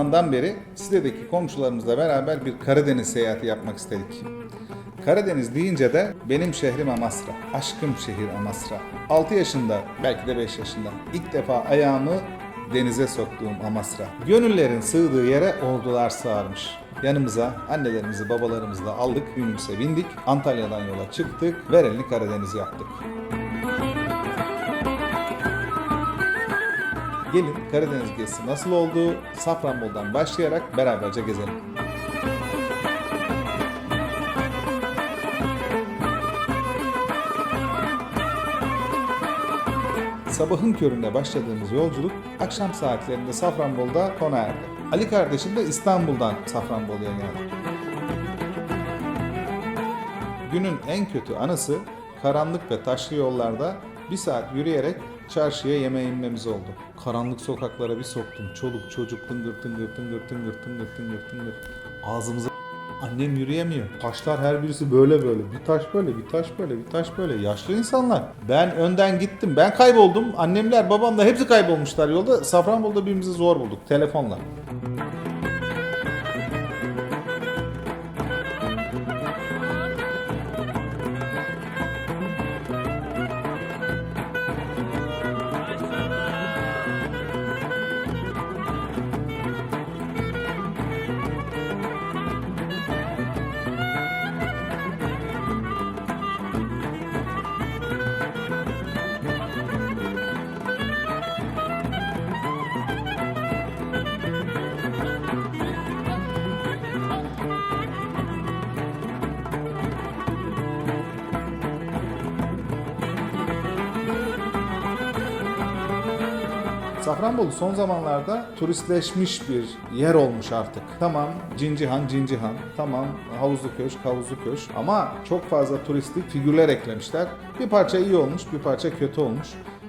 zamandan beri Side'deki komşularımızla beraber bir Karadeniz seyahati yapmak istedik. Karadeniz deyince de benim şehrim Amasra, aşkım şehir Amasra. 6 yaşında, belki de 5 yaşında ilk defa ayağımı denize soktuğum Amasra. Gönüllerin sığdığı yere ordular sığarmış. Yanımıza annelerimizi babalarımızı da aldık, günümüze bindik. Antalya'dan yola çıktık, Verelini Karadeniz yaptık. Gelin Karadeniz gezisi nasıl oldu? Safranbolu'dan başlayarak beraberce gezelim. Sabahın köründe başladığımız yolculuk akşam saatlerinde Safranbolu'da sona erdi. Ali kardeşim de İstanbul'dan Safranbolu'ya geldi. Günün en kötü anısı karanlık ve taşlı yollarda bir saat yürüyerek çarşıya yemeğe inmemiz oldu. Karanlık sokaklara bir soktum. Çoluk çocuk tıngır tıngır tıngır tıngır tıngır tıngır tıngır. Ağzımıza Annem yürüyemiyor. Taşlar her birisi böyle böyle. Bir taş böyle, bir taş böyle, bir taş böyle. Yaşlı insanlar. Ben önden gittim. Ben kayboldum. Annemler, babamla hepsi kaybolmuşlar yolda. Safranbolu'da birbirimizi zor bulduk. Telefonla. Safranbolu son zamanlarda turistleşmiş bir yer olmuş artık. Tamam Cincihan, Cincihan. Tamam Havuzlu Köşk, Havuzlu Köşk. Ama çok fazla turistik figürler eklemişler. Bir parça iyi olmuş, bir parça kötü olmuş.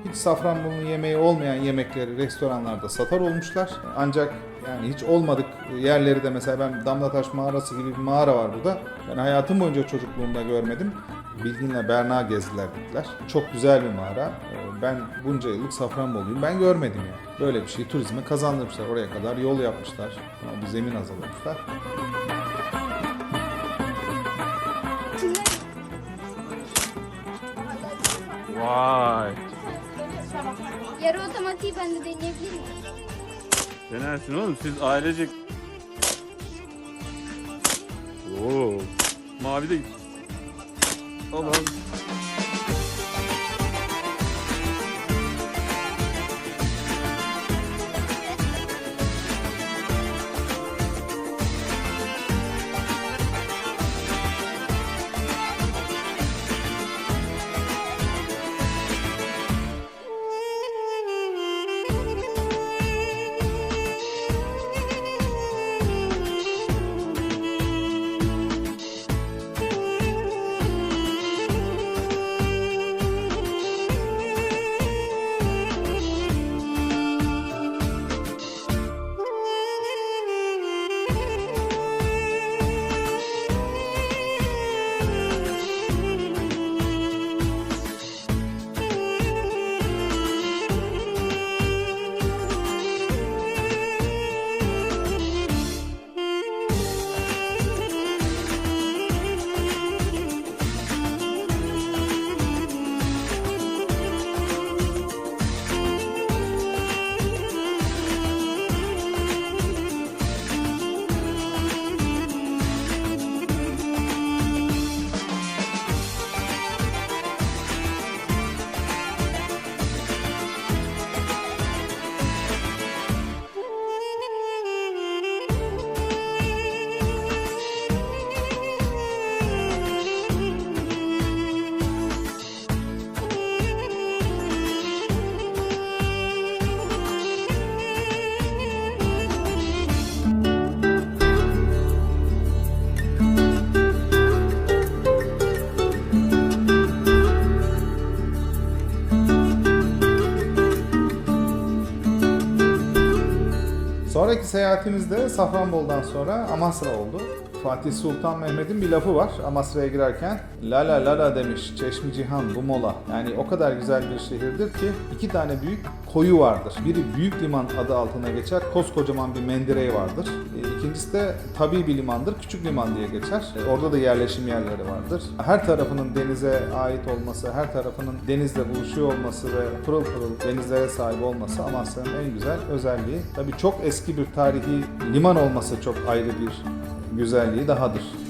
Hiç Safranbolu'nun yemeği olmayan yemekleri restoranlarda satar olmuşlar. Ancak yani hiç olmadık yerleri de mesela ben Damlataş Mağarası gibi bir mağara var burada. Ben hayatım boyunca çocukluğumda görmedim. Bilgin'le Berna gezdiler gittiler. Çok güzel bir mağara. Ben bunca yıllık Safranboluyum. Ben görmedim yani. Böyle bir şey turizme kazandırmışlar. Oraya kadar yol yapmışlar. Bir zemin hazırlamışlar. Vay. Yarı otomatiği ben de deneyebilir miyim? Denersin oğlum siz ailecek. Oo. Mavi de Allah'ım. Sonraki seyahatimizde Safranbolu'dan sonra Amasra oldu. Fatih Sultan Mehmet'in bir lafı var Amasra'ya girerken. Lala lala demiş Çeşmi Cihan bu mola. Yani o kadar güzel bir şehirdir ki iki tane büyük koyu vardır. Biri Büyük Liman adı altına geçer. Koskocaman bir mendireği vardır. E, İkincisi de tabi bir limandır. Küçük liman diye geçer. E, Orada da yerleşim yerleri vardır. Her tarafının denize ait olması, her tarafının denizle buluşuyor olması ve pırıl pırıl denizlere sahip olması Amasya'nın en güzel özelliği. Tabii çok eski bir tarihi liman olması çok ayrı bir güzelliği dahadır.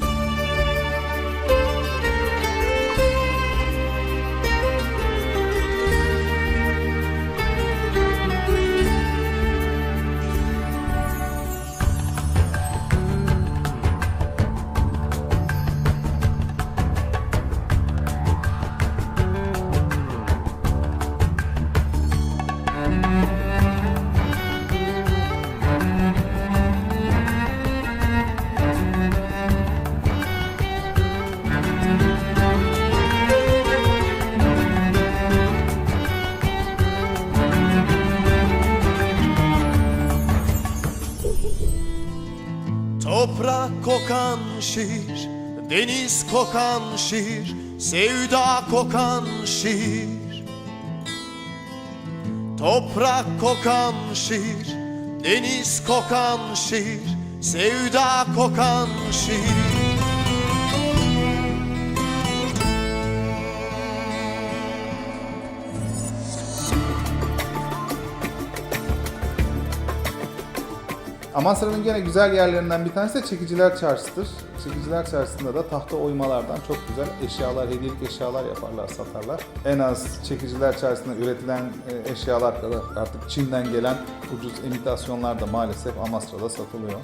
Toprak kokan şiir, deniz kokan şiir, sevda kokan şiir. Toprak kokan şiir, deniz kokan şiir, sevda kokan şiir. Amasya'nın gene güzel yerlerinden bir tanesi de Çekiciler Çarşı'dır. Çekiciler Çarşısı'nda da tahta oymalardan çok güzel eşyalar, hediyelik eşyalar yaparlar, satarlar. En az Çekiciler Çarşısı'nda üretilen e, eşyalar kadar artık Çin'den gelen ucuz imitasyonlar da maalesef Amasra'da satılıyor.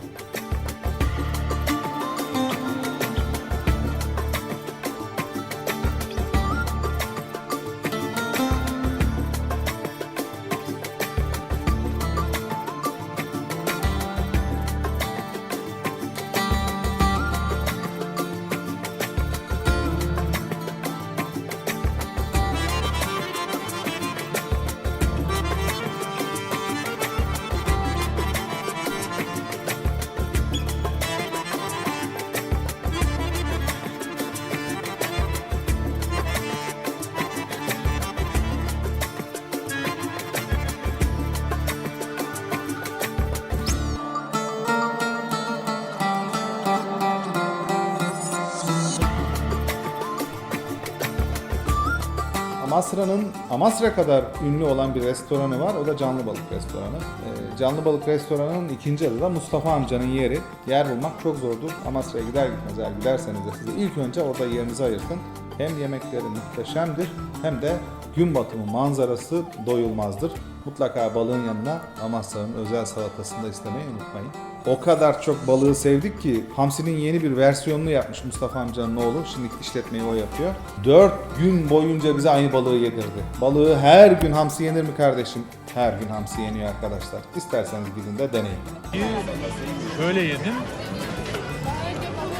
Amasra'nın Amasra kadar ünlü olan bir restoranı var. O da Canlı Balık Restoranı. Ee, Canlı Balık Restoranı'nın ikinci adı da Mustafa amcanın yeri. Yer bulmak çok zordur. Amasra'ya gider gitmez eğer giderseniz de size ilk önce orada yerinizi ayırtın. Hem yemekleri muhteşemdir hem de gün batımı manzarası doyulmazdır. Mutlaka balığın yanına Amasya'nın özel salatasını da istemeyi unutmayın. O kadar çok balığı sevdik ki Hamsi'nin yeni bir versiyonunu yapmış Mustafa amcanın oğlu. Şimdi işletmeyi o yapıyor. 4 gün boyunca bize aynı balığı yedirdi. Balığı her gün hamsi yenir mi kardeşim? Her gün hamsi yeniyor arkadaşlar. İsterseniz gidin de deneyin. Şöyle yedim.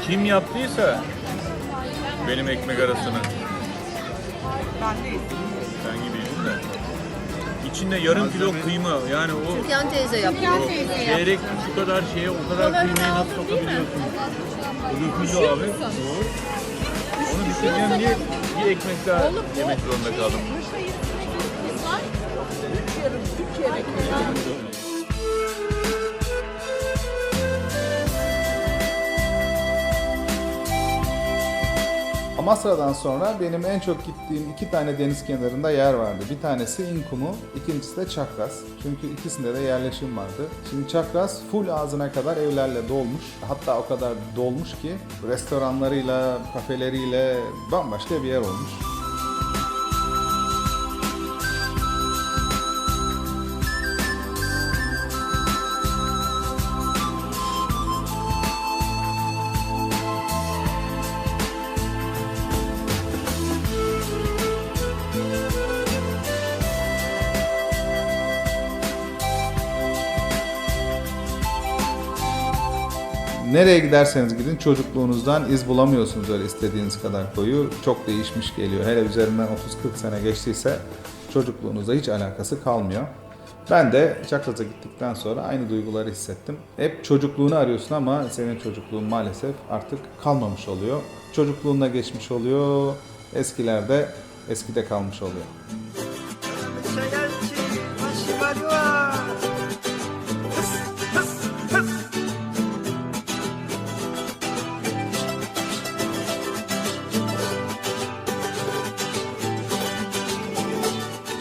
Kim yaptıysa benim ekmek arasını. Ben değil. Sen gibi yedim de. İçinde yarım kilo kıyma yani o Türkan teyze yapıyor. Yan teyze yap. çeyrek şu kadar şeye o kadar kıymayı nasıl sokabiliyorsun? Öbür kilo abi. Doğru. Onu bitireceğim diye bir ekmek daha yemek zorunda kaldım. Amasra'dan sonra benim en çok gittiğim iki tane deniz kenarında yer vardı. Bir tanesi İnkumu, ikincisi de Çakras. Çünkü ikisinde de yerleşim vardı. Şimdi Çakras full ağzına kadar evlerle dolmuş. Hatta o kadar dolmuş ki restoranlarıyla, kafeleriyle bambaşka bir yer olmuş. Nereye giderseniz gidin çocukluğunuzdan iz bulamıyorsunuz öyle istediğiniz kadar koyu. Çok değişmiş geliyor. Hele üzerinden 30-40 sene geçtiyse çocukluğunuzda hiç alakası kalmıyor. Ben de Çakraz'a gittikten sonra aynı duyguları hissettim. Hep çocukluğunu arıyorsun ama senin çocukluğun maalesef artık kalmamış oluyor. Çocukluğunda geçmiş oluyor, eskilerde eskide kalmış oluyor.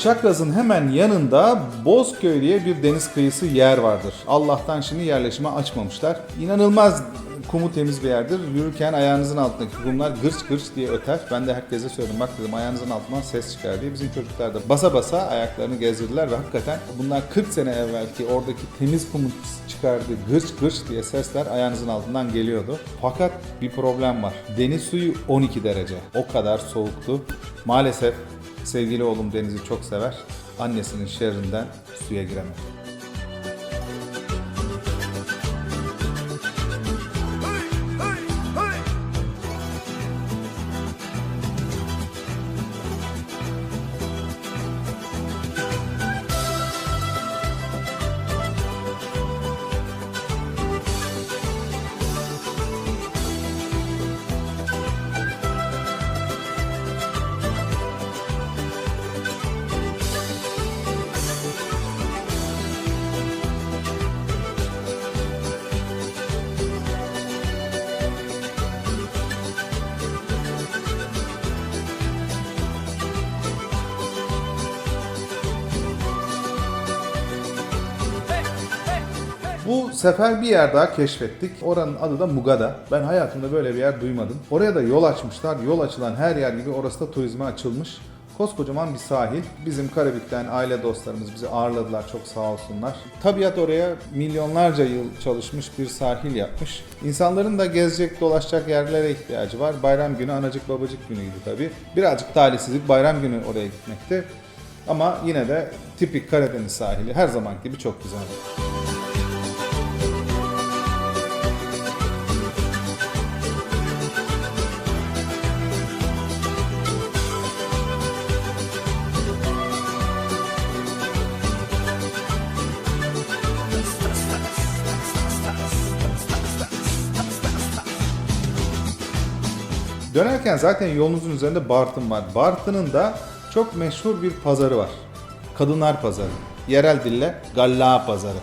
Çakraz'ın hemen yanında Bozköy diye bir deniz kıyısı yer vardır. Allah'tan şimdi yerleşime açmamışlar. İnanılmaz kumu temiz bir yerdir. Yürürken ayağınızın altındaki kumlar gırç gırç diye öter. Ben de herkese söyledim bak dedim ayağınızın altından ses çıkar diye. Bizim çocuklar da basa basa ayaklarını gezdirdiler ve hakikaten bunlar 40 sene evvelki oradaki temiz kumun çıkardığı gırç gırç diye sesler ayağınızın altından geliyordu. Fakat bir problem var. Deniz suyu 12 derece. O kadar soğuktu. Maalesef Sevgili oğlum denizi çok sever. Annesinin şerrinden suya giremedi. Bu sefer bir yer daha keşfettik. Oranın adı da Mugada. Ben hayatımda böyle bir yer duymadım. Oraya da yol açmışlar. Yol açılan her yer gibi orası da turizme açılmış. Koskocaman bir sahil. Bizim Karabük'ten aile dostlarımız bizi ağırladılar çok sağ olsunlar. Tabiat oraya milyonlarca yıl çalışmış bir sahil yapmış. İnsanların da gezecek dolaşacak yerlere ihtiyacı var. Bayram günü anacık babacık günüydü tabii. Birazcık talihsizlik bayram günü oraya gitmekti. Ama yine de tipik Karadeniz sahili her zaman gibi çok güzel. Dönerken zaten yolunuzun üzerinde Bartın var. Bartın'ın da çok meşhur bir pazarı var. Kadınlar pazarı. Yerel dille Galla pazarı.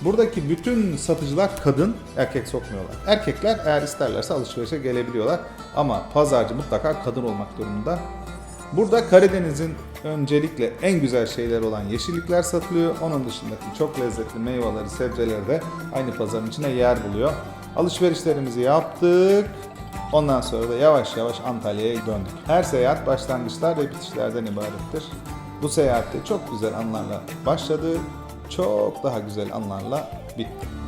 Buradaki bütün satıcılar kadın, erkek sokmuyorlar. Erkekler eğer isterlerse alışverişe gelebiliyorlar. Ama pazarcı mutlaka kadın olmak durumunda. Burada Karadeniz'in öncelikle en güzel şeyleri olan yeşillikler satılıyor. Onun dışındaki çok lezzetli meyveleri, sebzeleri de aynı pazarın içine yer buluyor. Alışverişlerimizi yaptık. Ondan sonra da yavaş yavaş Antalya'ya döndük. Her seyahat başlangıçlar ve bitişlerden ibarettir. Bu seyahatte çok güzel anlarla başladı, çok daha güzel anlarla bitti.